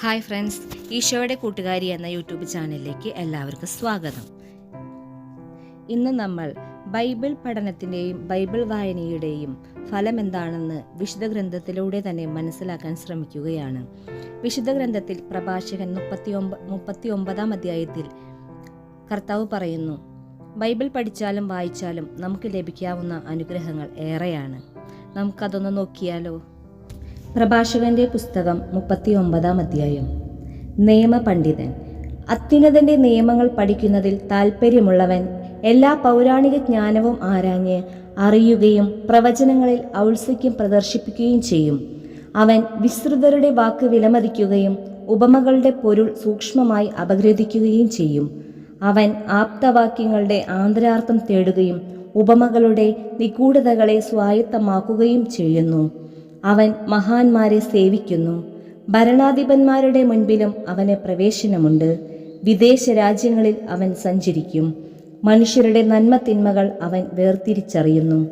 Hi friends ഈശോയുടെ കൂട്ടുകാരി എന്ന യൂട്യൂബ് ചാനലിലേക്ക് എല്ലാവർക്കും സ്വാഗതം. ഇന്ന് നമ്മൾ ബൈബിൾ പഠനത്തിന്റെയും ബൈബിൾ വായനയുടെയും ഫലം എന്താണെന്ന് വിശുദ്ധ ഗ്രന്ഥത്തിലൂടെ തന്നെ മനസ്സിലാക്കാൻ ശ്രമിക്കുകയാണ്. വിശുദ്ധ ഗ്രന്ഥത്തിൽ പ്രഭാഷകൻ മുപ്പത്തി ഒമ്പ മുപ്പത്തി ഒമ്പതാം അധ്യായത്തിൽ കർത്താവ് പറയുന്നു ബൈബിൾ പഠിച്ചാലും വായിച്ചാലും നമുക്ക് ലഭിക്കാവുന്ന അനുഗ്രഹങ്ങൾ ഏറെയാണ്. നമുക്കതൊന്ന് നോക്കിയാലോ? പ്രഭാഷകന്റെ പുസ്തകം മുപ്പത്തി ഒമ്പതാം അധ്യായം. നിയമപണ്ഡിതൻ. അത്യുന്നതന്റെ നിയമങ്ങൾ പഠിക്കുന്നതിൽ താൽപ്പര്യമുള്ളവൻ എല്ലാ പൗരാണിക ജ്ഞാനവും ആരാഞ്ഞ് അറിയുകയും പ്രവചനങ്ങളിൽ ഔത്സുക്യം പ്രദർശിപ്പിക്കുകയും ചെയ്യും. അവൻ വിസ്തൃതരുടെ വാക്ക് വിലമതിക്കുകയും ഉപമകളുടെ പൊരുൾ സൂക്ഷ്മമായി അപഗ്രഥിക്കുകയും ചെയ്യും. അവൻ ആപ്തവാക്യങ്ങളുടെ ആന്തരാർത്ഥം തേടുകയും ഉപമകളുടെ നിഗൂഢതകളെ സ്വായത്തമാക്കുകയും ചെയ്യുന്നു. അവൻ മഹാന്മാരെ സേവിക്കുന്നു. ഭരണാധിപന്മാരുടെ മുൻപിലും അവന് പ്രവേശനമുണ്ട്. വിദേശ രാജ്യങ്ങളിൽ അവൻ സഞ്ചരിക്കും. മനുഷ്യരുടെ നന്മ തിന്മകൾ അവൻ വേർതിരിച്ചറിയുന്നു.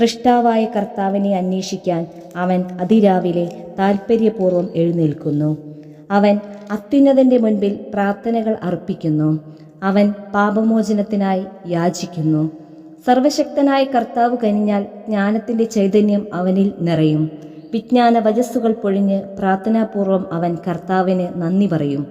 സൃഷ്ടാവായ കർത്താവിനെ അന്വേഷിക്കാൻ അവൻ അതിരാവിലെ താൽപ്പര്യപൂർവം എഴുന്നേൽക്കുന്നു. അവൻ അത്യുന്നതന്റെ മുൻപിൽ പ്രാർത്ഥനകൾ അർപ്പിക്കുന്നു. അവൻ പാപമോചനത്തിനായി യാചിക്കുന്നു. സർവശക്തനായ കർത്താവ് കനിഞ്ഞാൽ ജ്ഞാനത്തിന്റെ ചൈതന്യം അവനിൽ നിറയും. വിജ്ഞാന വജസ്സുകൾ പൊഴിഞ്ഞ് പ്രാർത്ഥനാപൂർവം അവൻ കർത്താവിന് നന്ദി പറയും.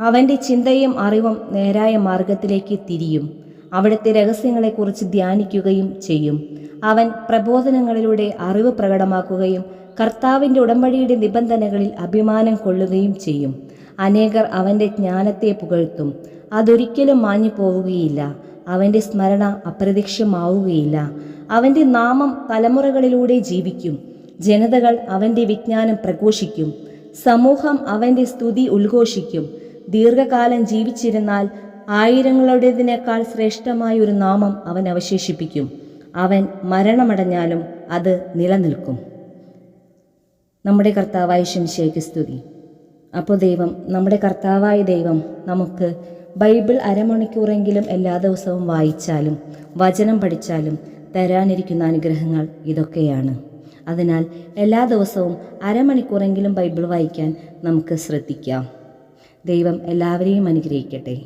അവന്റെ ചിന്തയും അറിവും നേരായ മാർഗത്തിലേക്ക് തിരിയും. അവിടുത്തെ രഹസ്യങ്ങളെക്കുറിച്ച് ധ്യാനിക്കുകയും ചെയ്യും. അവൻ പ്രബോധനങ്ങളിലൂടെ അറിവ് പ്രകടമാക്കുകയും കർത്താവിന്റെ ഉടമ്പടിയുടെ നിബന്ധനകളിൽ അഭിമാനം കൊള്ളുകയും ചെയ്യും. അനേകർ അവന്റെ ജ്ഞാനത്തെ പുകഴ്ത്തും. അതൊരിക്കലും മാഞ്ഞു പോവുകയില്ല അവന്റെ സ്മരണ അപ്രത്യക്ഷമാവുകയില്ല. അവന്റെ നാമം തലമുറകളിലൂടെ ജീവിക്കും. ജനതകൾ അവന്റെ വിജ്ഞാനം പ്രഘോഷിക്കും. സമൂഹം അവന്റെ സ്തുതി ഉദ്ഘോഷിക്കും. ദീർഘകാലം ജീവിച്ചിരുന്നാൽ ആയിരങ്ങളുടേതിനേക്കാൾ ശ്രേഷ്ഠമായ ഒരു നാമം അവൻ അവശേഷിപ്പിക്കും. അവൻ മരണമടഞ്ഞാലും അത് നിലനിൽക്കും. നമ്മുടെ കർത്താവായ ശംശയ്ക്ക് സ്തുതി. അപ്പോൾ ദൈവം നമ്മുടെ കർത്താവായ ദൈവം നമുക്ക് ബൈബിൾ അരമണിക്കൂറെങ്കിലും എല്ലാ ദിവസവും വായിച്ചാലും വചനം പഠിച്ചാലും തരാനിരിക്കുന്ന അനുഗ്രഹങ്ങൾ ഇതൊക്കെയാണ്. അതിനാൽ എല്ലാ ദിവസവും അരമണിക്കൂറെങ്കിലും ബൈബിൾ വായിക്കാൻ നമുക്ക് ശ്രദ്ധിക്കാം. ദൈവം എല്ലാവരെയും അനുഗ്രഹിക്കട്ടെ.